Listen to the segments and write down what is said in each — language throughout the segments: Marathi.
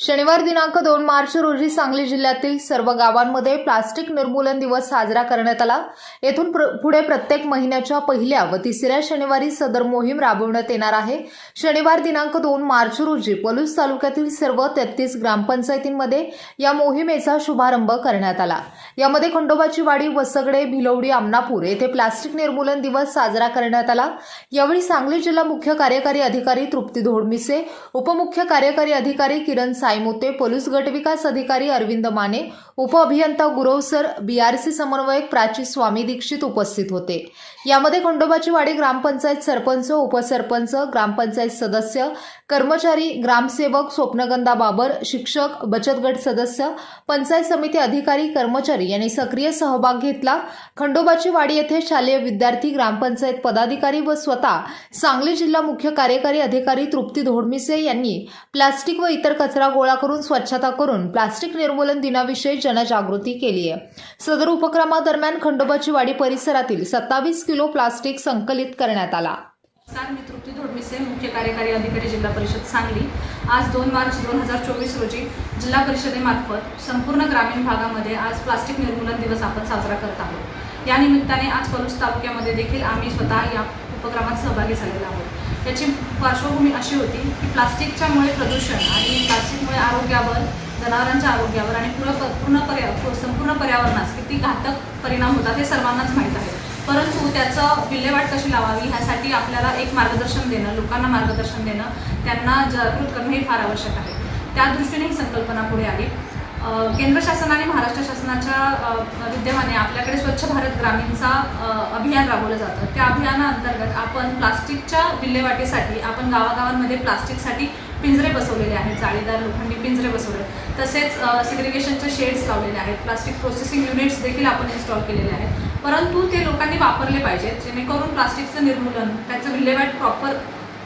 शनिवार दिनांक दोन मार्च रोजी सांगली जिल्ह्यातील सर्व गावांमध्ये प्लास्टिक निर्मूलन दिवस साजरा करण्यात आला. येथून प्र- पुढे प्रत्येक महिन्याच्या पहिल्या व तिसऱ्या शनिवारी सदर मोहीम राबवण्यात येणार आहे. शनिवार दिनांक दोन मार्च रोजी पलूस तालुक्यातील सर्व तेहतीस ग्रामपंचायतींमध्ये या मोहिमेचा शुभारंभ करण्यात आला. यामध्ये खंडोबाची वाडी वसगडे भिलवडी आमनापूर येथे प्लास्टिक निर्मूलन दिवस साजरा करण्यात आला. यावेळी सांगली जिल्हा मुख्य कार्यकारी अधिकारी तृप्ती धोडमिसे उपमुख्य कार्यकारी अधिकारी किरण सायमोते पोलीस गट विकास अधिकारी अरविंद माने उपअभियंता गुरव सर बीआरसी समन्वयक प्राची स्वामी दीक्षित उपस्थित होते. यामध्ये खंडोबाची वाडी ग्रामपंचायत सरपंच उपसरपंच ग्रामपंचायत सदस्य कर्मचारी ग्रामसेवक स्वप्नगंधा बाबर शिक्षक बचत गट सदस्य पंचायत समिती अधिकारी कर्मचारी यांनी सक्रिय सहभाग घेतला. खंडोबाची वाडी येथे शालेय विद्यार्थी ग्रामपंचायत पदाधिकारी व स्वतः सांगली जिल्हा मुख्य कार्यकारी अधिकारी तृप्ती धोडमिसे यांनी प्लास्टिक व इतर कचरा गोळा करून स्वच्छता करून प्लास्टिक निर्मूलन दिनाविषयी जनजागृती केली आहे. सदर उपक्रमादरम्यान खंडोबाची वाडी परिसरातील सत्तावीस किलो प्लास्टिक संकलित करण्यात आला. सर मी तृप्ती धोडमिसे मुख्य कार्यकारी अधिकारी जिल्हा परिषद सांगली. आज दोन मार्च दोन हजार चोवीस रोजी जिल्हा परिषदेमार्फत संपूर्ण ग्रामीण भागामध्ये आज प्लास्टिक निर्मूलन दिवस आपण साजरा करत आहोत. या निमित्ताने आज पलूस तालुक्यामध्ये देखील आम्ही स्वतः या उपक्रमात सहभागी झालेलो आहोत. याची पार्श्वभूमी अशी होती की प्लास्टिकच्यामुळे प्रदूषण आणि प्लास्टिकमुळे आरोग्यावर जनावरांच्या आरोग्यावर आणि पूर्ण पूर्ण पर्या संपूर्ण पर्यावरणास किती घातक परिणाम होतात हे सर्वांनाच माहीत आहे. परंतु त्याचं विल्हेवाट कशी लावावी ह्यासाठी आपल्याला एक मार्गदर्शन देणं लोकांना मार्गदर्शन देणं त्यांना जागृत करणं हे फार आवश्यक आहे. त्या दृष्टीने ही संकल्पना पुढे आली. केंद्र शासन आणि महाराष्ट्र शासनाच्या विद्यमाने आपल्याकडे स्वच्छ भारत ग्रामीणचा अभियान राबवलं जातं. त्या अभियानाअंतर्गत आपण प्लास्टिकच्या विल्हेवाटीसाठी आपण गावागावांमध्ये प्लास्टिकसाठी पिंजरे बसवलेले आहेत. जाळीदार लोखंडी पिंजरे बसवले. आहेत. तसेच सिग्रिगेशनचे शेड्स लावलेले आहेत. प्लास्टिक प्रोसेसिंग युनिट्स देखील आपण इन्स्टॉल केलेले आहेत. परंतु ते लोकांनी वापरले पाहिजेत. जेणेकरून प्लास्टिकचं निर्मूलन त्याचं विल्हेवाट प्रॉपर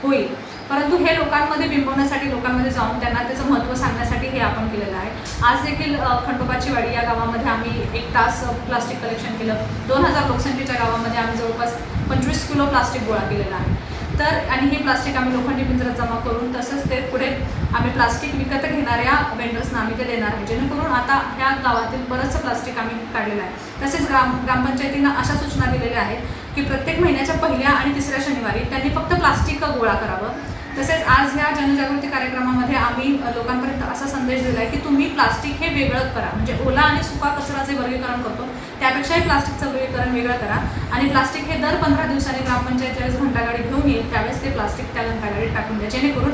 होईल. परंतु हे लोकांमध्ये बिंबवण्यासाठी लोकांमध्ये जाऊन त्यांना त्याचं महत्त्व सांगण्यासाठी हे आपण केलेलं आहे. आज देखील खंडोबाची वाडी या गावामध्ये आम्ही एक तास प्लास्टिक कलेक्शन केलं. दोन हजार लोकसंख्येच्या गावामध्ये आम्ही जवळपास पंचवीस किलो प्लास्टिक गोळा केलेला आहे. तर आणि हे प्लास्टिक आम्ही लोखंडी पिंजरात जमा करून तसंच ते पुढे आम्ही प्लास्टिक विकत घेणाऱ्या वेंडर्सना आम्ही ते देणार आहे. जेणेकरून आता ह्या गावातील बरंचसं प्लास्टिक आम्ही काढलेलं आहे. तसेच ग्राम ग्रामपंचायतींना अशा सूचना दिलेल्या आहेत की प्रत्येक महिन्याच्या पहिल्या आणि तिसऱ्या शनिवारी त्यांनी फक्त प्लास्टिक गोळा करावं. तसेच आज ह्या जनजागृती कार्यक्रमामध्ये आम्ही लोकांपर्यंत असा संदेश दिला आहे की तुम्ही प्लास्टिक हे वेगळं करा. म्हणजे ओला आणि सुका कचरा जे वर्गीकरण करतो त्यापेक्षाही प्लास्टिकचं वर्गीकरण वेगळं करा. आणि प्लास्टिक हे दर पंधरा दिवसांनी ग्रामपंचायत ज्यावेळेस घंटागाडी घेऊन येईल त्यावेळेस ते प्लास्टिक त्या घंटागाडीत टाकून द्या. जेणेकरून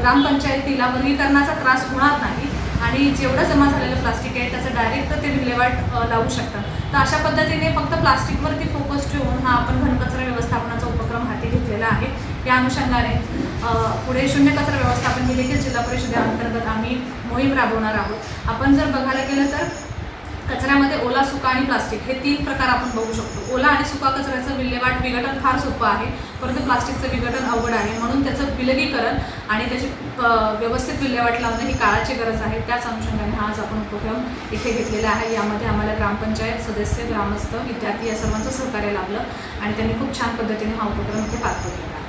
ग्रामपंचायतीला वर्गीकरणाचा त्रास होणार नाही आणि जेवढं जमा झालेलं प्लास्टिक आहे त्याचं डायरेक्ट ते विल्हेवाट लावू शकतात. तर अशा पद्धतीने फक्त प्लास्टिकवरती फोकस ठेवून हा आपण घनकचरा व्यवस्थापनाचा उपक्रम हाती घेतलेला आहे. या अनुषंगाने पुढे शून्य कचरा व्यवस्थापन ही देखील जिल्हा परिषदेअंतर्गत आम्ही मोहीम राबवणार आहोत. आपण जर बघायला गेलं तर कचऱ्यामध्ये ओला सुका आणि प्लास्टिक हे तीन प्रकार आपण बघू शकतो. ओला आणि सुका कचऱ्याचं विल्हेवाट विघटन फार सोपं आहे परंतु प्लास्टिकचं विघटन अवघड आहे. म्हणून त्याचं विलगीकरण आणि त्याची व्यवस्थित विल्हेवाट लावणं ही काळाची गरज आहे. त्याच अनुषंगाने हा आज आपण उपक्रम इथे घेतलेला आहे. यामध्ये आम्हाला ग्रामपंचायत सदस्य ग्रामस्थ विद्यार्थी या सर्वांचं सहकार्य लाभलं आणि त्यांनी खूप छान पद्धतीने हा उपक्रम इथे पार पडलेला आहे.